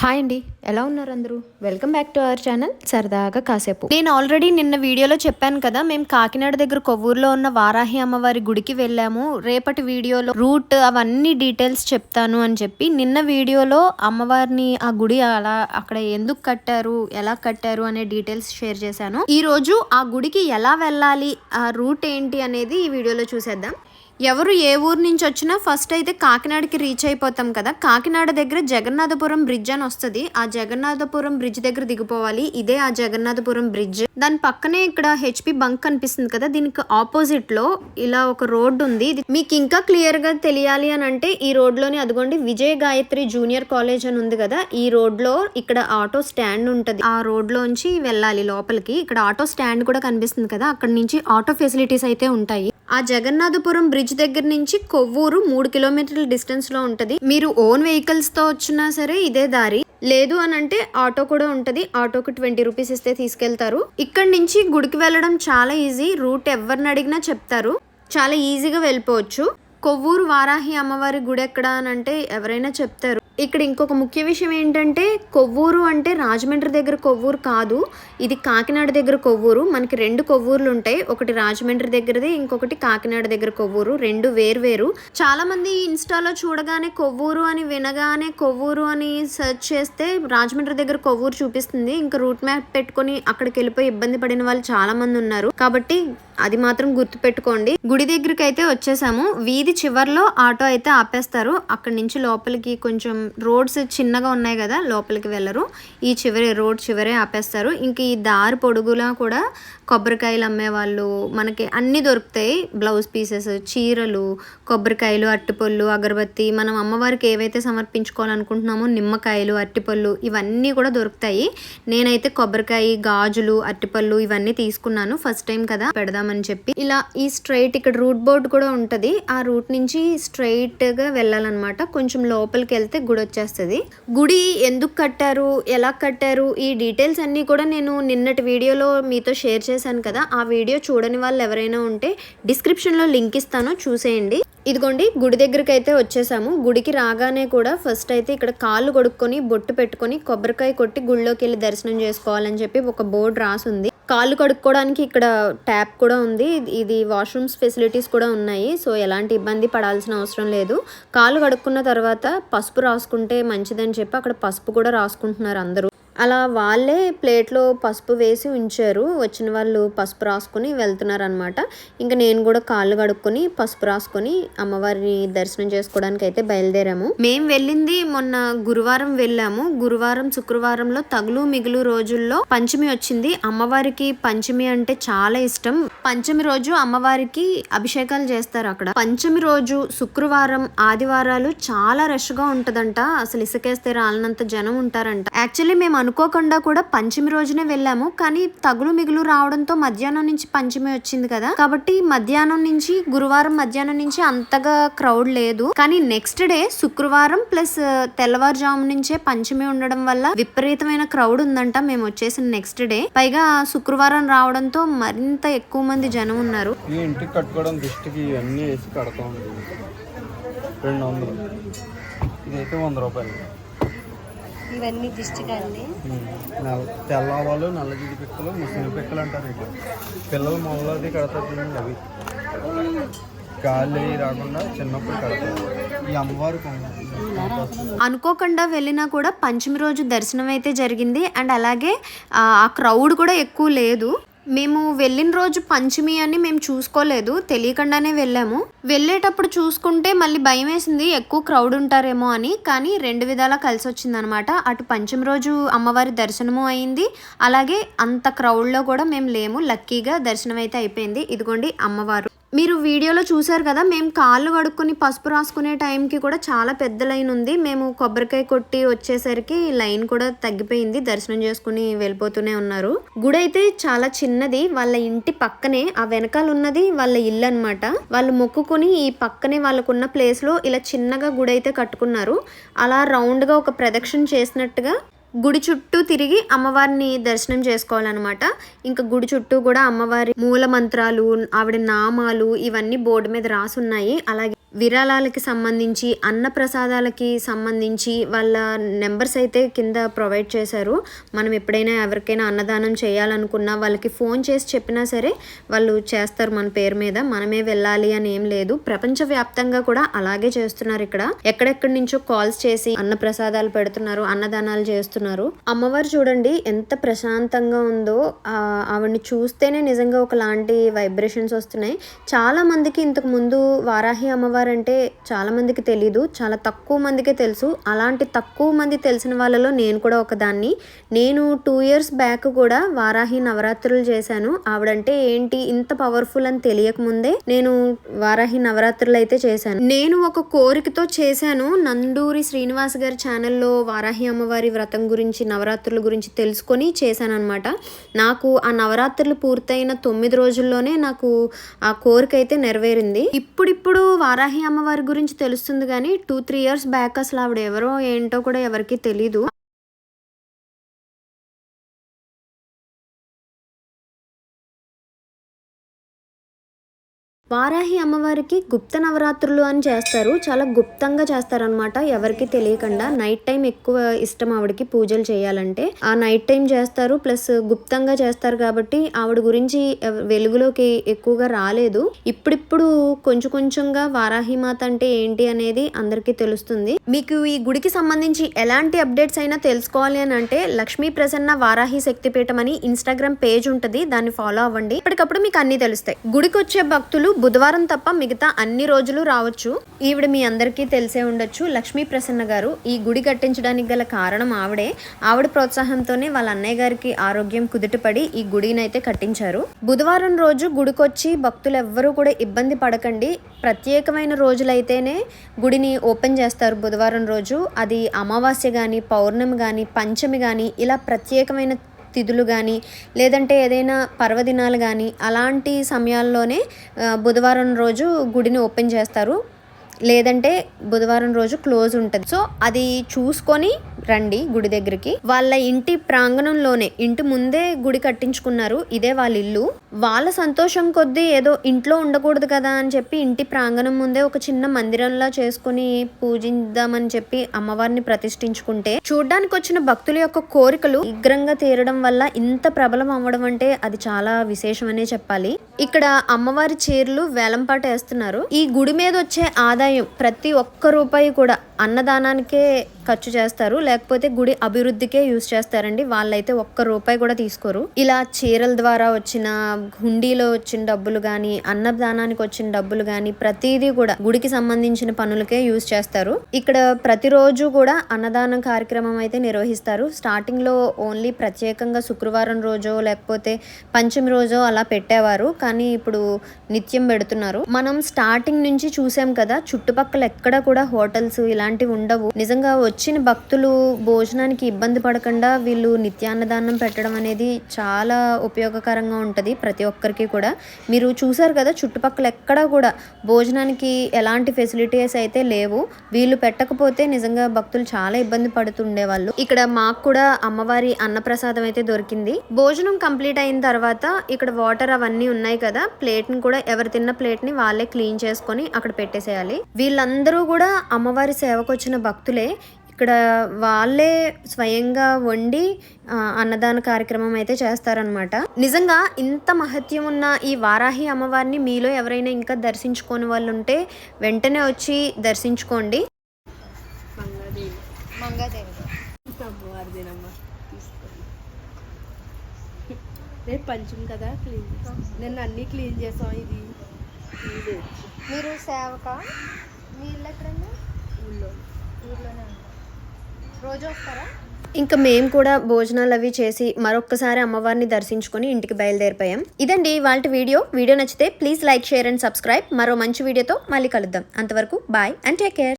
Hi అండి. ఎలా ఉన్నారు అందరూ? Welcome back to our channel సరదాగా కాసేపు. నేను ఆల్రెడీ నిన్న వీడియోలో చెప్పాను కదా మేము కాకినాడ దగ్గర కొవ్వూరులో ఉన్న వారాహి అమ్మవారి గుడికి వెళ్ళాము. రేపటి వీడియోలో రూట్ అవన్నీ డీటెయిల్స్ చెప్తాను అని చెప్పి నిన్న వీడియోలో అమ్మవారిని ఆ గుడి అలా అక్కడ ఎందుకు కట్టారు ఎలా కట్టారు అనే డీటెయిల్స్ షేర్ చేశాను. ఈ రోజు ఆ గుడికి ఎలా వెళ్ళాలి ఆ రూట్ ఏంటి అనేది ఈ వీడియోలో చూసేద్దాం. ఎవరు ఏ ఊరు నుంచి వచ్చినా ఫస్ట్ అయితే కాకినాడకి రీచ్ అయిపోతాం కదా. కాకినాడ దగ్గర జగన్నాథపురం బ్రిడ్జ్ అని వస్తుంది. ఆ జగన్నాథపురం బ్రిడ్జ్ దగ్గర దిగిపోవాలి. ఇదే ఆ జగన్నాథపురం బ్రిడ్జ్ దాని పక్కనే ఇక్కడ హెచ్పి బంక్ కనిపిస్తుంది కదా. దీనికి ఆపోజిట్లో ఇలా ఒక రోడ్డు ఉంది. మీకు ఇంకా క్లియర్గా తెలియాలి అని అంటే ఈ రోడ్లోనే అదిగోండి విజయ గాయత్రి జూనియర్ కాలేజ్ అని ఉంది కదా. ఈ రోడ్లో ఇక్కడ ఆటో స్టాండ్ ఉంటది. ఆ రోడ్ లోంచి వెళ్ళాలి లోపలికి. ఇక్కడ ఆటో స్టాండ్ కూడా కనిపిస్తుంది కదా. అక్కడ నుంచి ఆటో ఫెసిలిటీస్ అయితే ఉంటాయి. ఆ జగన్నాథపురం బ్రిడ్జ్ దగ్గర నుంచి కొవ్వూరు మూడు కిలోమీటర్ల డిస్టెన్స్లో ఉంటది. మీరు ఓన్ వెహికల్స్తో వచ్చినా సరే ఇదే దారి. లేదు అని అంటే ఆటో కూడా ఉంటది. ఆటోకి ట్వంటీ రూపీస్ ఇస్తే తీసుకెళ్తారు. ఇక్కడ నుంచి గుడికి వెళ్ళడం చాలా ఈజీ. రూట్ ఎవరిని అడిగినా చెప్తారు. చాలా ఈజీగా వెళ్ళిపోవచ్చు. కొవ్వూరు వారాహి అమ్మవారి గుడి ఎక్కడ అని అంటే ఎవరైనా చెప్తారు. ఇక్కడ ఇంకొక ముఖ్య విషయం ఏంటంటే కొవ్వూరు అంటే రాజమండ్రి దగ్గర కొవ్వూరు కాదు. ఇది కాకినాడ దగ్గర కొవ్వూరు. మనకి రెండు కొవ్వూరులు ఉంటాయి. ఒకటి రాజమండ్రి దగ్గరది ఇంకొకటి కాకినాడ దగ్గర కొవ్వూరు. రెండు వేర్వేరు చాలా మంది ఇన్స్టాలో చూడగానే కొవ్వూరు అని వినగానే కొవ్వూరు అని సెర్చ్ చేస్తే రాజమండ్రి దగ్గర కొవ్వూరు చూపిస్తుంది. ఇంకా రూట్ మ్యాప్ పెట్టుకొని అక్కడికి వెళ్ళిపోయి ఇబ్బంది పడిన వాళ్ళు చాలా మంది ఉన్నారు. కాబట్టి అది మాత్రం గుర్తుపెట్టుకోండి. గుడి దగ్గరికి అయితే వచ్చేసాము. వీధి చివర్లో ఆటో అయితే ఆపేస్తారు. అక్కడి నుంచి లోపలికి కొంచెం రోడ్స్ చిన్నగా ఉన్నాయి కదా లోపలికి వెళ్ళరు. ఈ చివరి రోడ్ చివరే ఆపేస్తారు. ఇంక ఈ దారి పొడుగులా కూడా కొబ్బరికాయలు అమ్మేవాళ్ళు మనకి అన్నీ దొరుకుతాయి. బ్లౌజ్ పీసెస్ చీరలు కొబ్బరికాయలు అట్టిపళ్ళు అగరబత్తి. మనం అమ్మవారికి ఏవైతే సమర్పించుకోవాలనుకుంటున్నామో నిమ్మకాయలు అట్టిపళ్ళు ఇవన్నీ కూడా దొరుకుతాయి. నేనైతే కొబ్బరికాయ గాజులు అట్టిపళ్ళు ఇవన్నీ తీసుకున్నాను. ఫస్ట్ టైం కదా పెడదాం అని చెప్పి ఇలా ఈ స్ట్రైట్ ఇక్కడ రూట్ బోర్డ్ కూడా ఉంటది. ఆ రూట్ నుంచి స్ట్రైట్గా వెళ్ళాలన్నమాట. కొంచెం లోపలికి వెళ్తే గుడి వచ్చేస్తుంది. గుడి ఎందుకు కట్టారు? ఎలా కట్టారు? ఈ డీటెయిల్స్ అన్నీ కూడా నేను నిన్నటి వీడియోలో మీతో షేర్ చేశాను కదా. ఆ వీడియో చూడని వాళ్ళు ఎవరైనా ఉంటే డిస్క్రిప్షన్లో లింక్ ఇస్తాను. చూసేయండి. ఇదిగోండి గుడి దగ్గరికి అయితే వచ్చేసాము. గుడికి రాగానే కూడా ఫస్ట్ అయితే ఇక్కడ కాళ్ళు కొడుక్కొని బొట్టు పెట్టుకొని కొబ్బరికాయ కొట్టి గుళ్ళోకి వెళ్ళి దర్శనం చేసుకోవాలని చెప్పి ఒక బోర్డు రాసుంది. కాళ్ళు కడుక్కోవడానికి ఇక్కడ ట్యాప్ కూడా ఉంది. ఇది- ఇది వాష్రూమ్స్ ఫెసిలిటీస్ కూడా ఉన్నాయి. సో ఎలాంటి ఇబ్బంది పడాల్సిన అవసరం లేదు. కాళ్ళు కడుక్కున్న తర్వాత పసుపు రాసుకుంటే మంచిదని చెప్పి అక్కడ పసుపు కూడా రాసుకుంటున్నారు అందరూ. అలా వాళ్ళే ప్లేట్లో పసుపు వేసి ఉంచారు. వచ్చిన వాళ్ళు పసుపు రాసుకుని వెళ్తున్నారనమాట ఇంకా నేను కూడా కాళ్ళు కడుక్కొని పసుపు రాసుకొని అమ్మవారిని దర్శనం చేసుకోవడానికి అయితే బయలుదేరాము. మేము వెళ్ళింది మొన్న గురువారం వెళ్ళాము. గురువారం శుక్రవారంలో తగులు మిగులు రోజుల్లో పంచమి వచ్చింది. అమ్మవారికి పంచమి అంటే చాలా ఇష్టం. పంచమి రోజు అమ్మవారికి అభిషేకాలు చేస్తారు అక్కడ. పంచమి రోజు శుక్రవారం ఆదివారాలు చాలా రష్గా ఉంటదంట. అసలు ఇసుకేస్తే రాలనంత జనం ఉంటారంట. యాక్చువల్లీ మేము అనుకోకుండా కూడా పంచమి రోజునే వెళ్ళాము. కానీ తగులు మిగులు రావడంతో మధ్యాహ్నం నుంచి పంచమి వచ్చింది కదా. కాబట్టి మధ్యాహ్నం నుంచి గురువారం మధ్యాహ్నం నుంచి అంతగా క్రౌడ్ లేదు. కానీ నెక్స్ట్ డే శుక్రవారం ప్లస్ తెల్లవారుజాము నుంచే పంచమి ఉండడం వల్ల విపరీతమైన క్రౌడ్ ఉందంట. మేము వచ్చేసిన నెక్స్ట్ డే పైగా శుక్రవారం రావడంతో మరింత ఎక్కువ మంది జనం ఉన్నారు. ఈ ఇంటికి కట్టుకోవడం వేసి రెండు వందలు. ఇదైతే వంద రూపాయలు. ఇవన్నీ దిష్టిగా అండి. ఉమ్. నల్ల తెల్లవాళ్ళు నల్లజిడి పిక్కలు ముస్లిం పిక్కలు అంటారు ఇటు పిల్లలు మొదలది కడతారు అవి. గాలి అవి రాకుండా చిన్నప్పుడు కడతారు. ఈ అమ్మవారు కొన- అనుకోకుండా వెళ్ళినా కూడా పంచమి రోజు దర్శనం అయితే జరిగింది. అండ్ అలాగే ఆ క్రౌడ్ కూడా ఎక్కువ లేదు. మేము వెళ్ళిన రోజు పంచమి అని మేము చూసుకోలేదు తెలియకుండానే వెళ్ళాము. వెళ్ళేటప్పుడు చూసుకుంటే మళ్ళీ భయం వేసింది ఎక్కువ క్రౌడ్ ఉంటారేమో అని. కానీ రెండు విధాలా కలిసి వచ్చిందనమాట. అటు పంచమి రోజు అమ్మవారి దర్శనము అయింది అలాగే అంత క్రౌడ్లో కూడా మేము లేము. లక్కీగా దర్శనం అయితే అయిపోయింది. ఇదిగోండి అమ్మవారు. మీరు వీడియోలో చూశారు కదా మేము కాళ్ళు కడుక్కొని పసుపు రాసుకునే టైంకి కూడా చాలా పెద్ద లైన్ ఉంది. మేము కొబ్బరికాయ కొట్టి వచ్చేసరికి లైన్ కూడా తగ్గిపోయింది. దర్శనం చేసుకుని వెళ్ళిపోతూనే ఉన్నారు. గుడి అయితే చాలా చిన్నది. వాళ్ళ ఇంటి పక్కనే ఆ వెనకాల ఉన్నది వాళ్ళ ఇల్లు అనమాట వాళ్ళు మొక్కుకొని ఈ పక్కనే వాళ్ళకున్న ప్లేస్లో ఇలా చిన్నగా గుడి అయితే కట్టుకున్నారు. అలా రౌండ్గా ఒక ప్రదక్షిణ చేసినట్టుగా గుడి చుట్టూ తిరిగి అమ్మవారిని దర్శనం చేసుకోవాలన్నమాట. ఇంకా గుడి చుట్టూ కూడా అమ్మవారి మూల మంత్రాలు ఆవిడ నామాలు ఇవన్నీ బోర్డు మీద రాసున్నాయి. అలాగే విరాళాలకి సంబంధించి అన్న ప్రసాదాలకి సంబంధించి వాళ్ళ నెంబర్స్ అయితే కింద ప్రొవైడ్ చేశారు. మనం ఎప్పుడైనా ఎవరికైనా అన్నదానం చేయాలనుకున్నా వాళ్ళకి ఫోన్ చేసి చెప్పినా సరే వాళ్ళు చేస్తారు మన పేరు మీద. మనమే వెళ్ళాలి అని ఏం లేదు. ప్రపంచవ్యాప్తంగా కూడా అలాగే చేస్తున్నారు ఇక్కడ. ఎక్కడెక్కడి నుంచో కాల్స్ చేసి అన్న ప్రసాదాలు పెడుతున్నారు అన్నదానాలు చేస్తున్నారు. అమ్మవారు చూడండి ఎంత ప్రశాంతంగా ఉందో. ఆ, ఆవిడని చూస్తేనే నిజంగా ఒకలాంటి వైబ్రేషన్స్ వస్తున్నాయి. చాలా మందికి ఇంతకు ముందు వారాహి అమ్మవారు అంటే చాలామందికి తెలీదు చాలా తక్కువ మందికే తెలుసు. అలాంటి తక్కువ మంది తెలిసిన వాళ్ళలో నేను కూడా ఒకదాన్ని. నేను టూ ఇయర్స్ బ్యాక్ కూడా వారాహి నవరాత్రులు చేశాను. ఆవిడంటే ఏంటి ఇంత పవర్ఫుల్ అని తెలియక ముందే నేను వారాహి నవరాత్రులు అయితే చేశాను. నేను ఒక కోరికతో చేశాను. నందూరి శ్రీనివాస్ గారి ఛానల్లో వారాహి అమ్మవారి వ్రతం గురించి నవరాత్రుల గురించి తెలుసుకొని చేశాను అనమాట నాకు ఆ నవరాత్రులు పూర్తయిన తొమ్మిది రోజుల్లోనే నాకు ఆ కోరిక అయితే నెరవేరింది. ఇప్పుడిప్పుడు వారాహి అమ్మవారి గురించి తెలుస్తుంది కానీ టూ త్రీ ఇయర్స్ బ్యాక్ అసలు ఆవిడ ఎవరో ఏంటో కూడా ఎవరికి తెలీదు. వారాహి అమ్మవారికి గుప్త నవరాత్రులు అని చేస్తారు. చాలా గుప్తంగా చేస్తారనమాట ఎవరికి తెలియకుండా నైట్ టైం ఎక్కువ ఇష్టం ఆవిడకి పూజలు చేయాలంటే. ఆ నైట్ టైం చేస్తారు. ప్లస్ గుప్తంగా చేస్తారు కాబట్టి ఆవిడ గురించి వెలుగులోకి ఎక్కువగా రాలేదు. ఇప్పుడిప్పుడు కొంచెం కొంచెంగా వారాహి మాత అంటే ఏంటి అనేది అందరికీ తెలుస్తుంది. మీకు ఈ గుడికి సంబంధించి ఎలాంటి అప్డేట్స్ అయినా తెలుసుకోవాలి అని అంటే లక్ష్మీ ప్రసన్న వారాహి శక్తిపీఠం అని ఇన్స్టాగ్రామ్ పేజ్ ఉంటుంది. దాన్ని ఫాలో అవ్వండి. ఇప్పటికప్పుడు మీకు అన్ని తెలుస్తాయి. గుడికి వచ్చే భక్తులు బుధవారం తప్ప మిగతా అన్ని రోజులు రావచ్చు. ఈవిడ మీ అందరికీ తెలిసే ఉండొచ్చు. లక్ష్మీ ప్రసన్న గారు ఈ గుడి కట్టించడానికి గల కారణం ఆవిడే. ఆవిడ ప్రోత్సాహంతోనే వాళ్ళ అన్నయ్య గారికి ఆరోగ్యం కుదుటపడి ఈ గుడినైతే కట్టించారు. బుధవారం రోజు గుడికొచ్చి భక్తులు ఎవ్వరూ కూడా ఇబ్బంది పడకండి. ప్రత్యేకమైన రోజులైతేనే గుడిని ఓపెన్ చేస్తారు బుధవారం రోజు. అది అమావాస్య కానీ పౌర్ణమి కానీ పంచమి కానీ ఇలా ప్రత్యేకమైన తిథులు కానీ లేదంటే ఏదైనా పర్వదినాలు కానీ అలాంటి సమయాల్లోనే బుధవారం రోజు గుడిని ఓపెన్ చేస్తారు. లేదంటే బుధవారం రోజు క్లోజ్ ఉంటుంది. సో అది చూసుకొని రండి గుడి దగ్గరికి. వాళ్ళ ఇంటి ప్రాంగణంలోనే ఇంటి ముందే గుడి కట్టించుకున్నారు ఇదే వాళ్ళ ఇల్లు. వాళ్ళ సంతోషం కొద్దీ ఏదో ఇంట్లో ఉండకూడదు కదా అని చెప్పి ఇంటి ప్రాంగణం ముందే ఒక చిన్న మందిరంలా చేసుకుని పూజిద్దామని చెప్పి అమ్మవారిని ప్రతిష్ఠించుకుంటే చూడ్డానికి వచ్చిన భక్తుల యొక్క కోరికలు ఉగ్రంగా తీరడం వల్ల ఇంత ప్రబలం అవ్వడం అంటే అది చాలా విశేషమనే చెప్పాలి. ఇక్కడ అమ్మవారి చీరలు వేలంపాట వేస్తున్నారు. ఈ గుడి మీద వచ్చే ఆదాయం ప్రతి ఒక్క రూపాయి కూడా అన్నదానానికే ఖర్చు చేస్తారు లేకపోతే గుడి అభివృద్ధికే యూజ్ చేస్తారండి. వాళ్ళైతే ఒక్క రూపాయి కూడా తీసుకోరు. ఇలా చీరల ద్వారా వచ్చిన హుండీలో వచ్చిన డబ్బులు కానీ అన్నదానానికి వచ్చిన డబ్బులు కానీ ప్రతిదీ కూడా గుడికి సంబంధించిన పనులకే యూజ్ చేస్తారు. ఇక్కడ ప్రతిరోజు కూడా అన్నదానం కార్యక్రమం అయితే నిర్వహిస్తారు. స్టార్టింగ్లో ఓన్లీ ప్రత్యేకంగా శుక్రవారం రోజో లేకపోతే పంచమి రోజో అలా పెట్టేవారు. కానీ ఇప్పుడు నిత్యం పెడుతున్నారు. మనం స్టార్టింగ్ నుంచి చూసాం కదా చుట్టుపక్కల ఎక్కడ కూడా హోటల్స్ అలాంటివి ఉండవు. నిజంగా వచ్చిన భక్తులు భోజనానికి ఇబ్బంది పడకుండా వీళ్ళు నిత్యాన్నదానం పెట్టడం అనేది చాలా ఉపయోగకరంగా ఉంటుంది ప్రతి ఒక్కరికి కూడా. మీరు చూసారు కదా చుట్టుపక్కల ఎక్కడా కూడా భోజనానికి ఎలాంటి ఫెసిలిటీస్ అయితే లేవు. వీళ్ళు పెట్టకపోతే నిజంగా భక్తులు చాలా ఇబ్బంది పడుతుండేవాళ్ళు. ఇక్కడ మాకు కూడా అమ్మవారి అన్నప్రసాదం అయితే దొరికింది. భోజనం కంప్లీట్ అయిన తర్వాత ఇక్కడ వాటర్ అవన్నీ ఉన్నాయి కదా ప్లేట్ని కూడా ఎవరు తిన్న ప్లేట్ని వాళ్ళే క్లీన్ చేసుకొని అక్కడ పెట్టేసేయాలి. వీళ్ళందరూ కూడా అమ్మవారి సేవ వచ్చిన భక్తులే ఇక్కడ వాళ్ళే స్వయంగా వండి అన్నదాన కార్యక్రమం అయితే చేస్తారనమాట నిజంగా ఇంత మహత్యం ఉన్న ఈ వారాహి అమ్మవారిని మీలో ఎవరైనా ఇంకా దర్శించుకోని వాళ్ళు ఉంటే వెంటనే వచ్చి దర్శించుకోండి. రేపు పంచం కదా క్లీన్ నిన్న అన్నీ క్లీన్ చేసాం ఇది. మీరు సేవక? మీ ఇల్లు ఎక్కడండి? ఊళ్ళో. రోజు వస్తారా? ఇంకా మేము కూడా భోజనాలు అవి చేసి మరొక్కసారి అమ్మవారిని దర్శించుకొని ఇంటికి బయలుదేరిపోయాం. ఇదండి వాళ్ళ వీడియో. వీడియో నచ్చితే please like share and subscribe. మరో మంచి వీడియోతో మళ్ళీ కలుద్దాం. అంతవరకు బాయ్ అండ్ టేక్ కేర్.